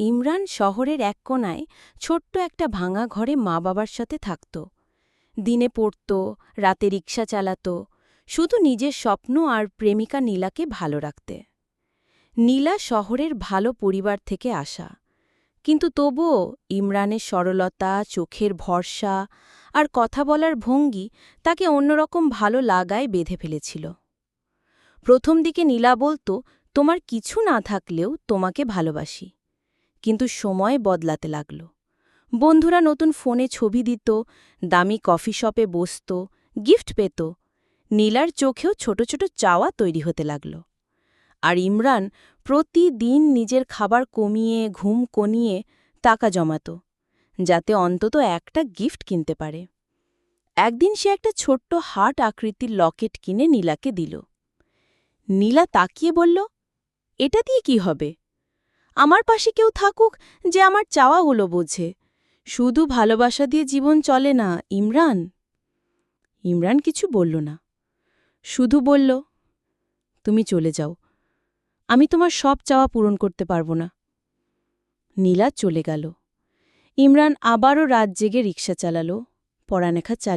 ইমরান শহরের এক কোনায় ছোট্ট একটা ভাঙা ঘরে মা বাবার সাথে থাকত। দিনে পড়ত, রাতে রিক্সা চালাত, শুধু নিজের স্বপ্ন আর প্রেমিকা নীলাকে ভালো রাখতে। নীলা শহরের ভালো পরিবার থেকে আসা, কিন্তু তবুও ইমরানের সরলতা, চোখের ভরসা আর কথা বলার ভঙ্গি তাকে অন্যরকম ভালো লাগায় বেঁধে ফেলেছিল। প্রথম দিকে নীলা বলতো, তোমার কিছু না থাকলেও তোমাকে ভালোবাসি। কিন্তু সময় বদলাতে লাগল। বন্ধুরা নতুন ফোনে ছবি দিত, দামি কফি শপে বসত, গিফট পেত। নীলার চোখেও ছোট ছোট চাওয়া তৈরি হতে লাগল। আর ইমরান প্রতিদিন নিজের খাবার কমিয়ে, ঘুম কনিয়ে টাকা জমাত, যাতে অন্তত একটা গিফট কিনতে পারে। একদিন সে একটা ছোট্ট হাট আকৃতির লকেট কিনে নীলাকে দিল। নীলা তাকিয়ে বলল, এটা দিয়ে কি হবে? আমার পাশে কেউ থাকুক যে আমার চাওয়াগুলো বোঝে। শুধু ভালোবাসা দিয়ে জীবন চলে না, ইমরান? ইমরান কিছু বলল না। শুধু বলল, তুমি চলে যাও। আমি তোমার সব চাওয়া পূরণ করতে পারব না। নীলা চলে গেল। ইমরান আবারও রাত জেগে রিক্সা চালালো, পড়ালেখা চালিয়ে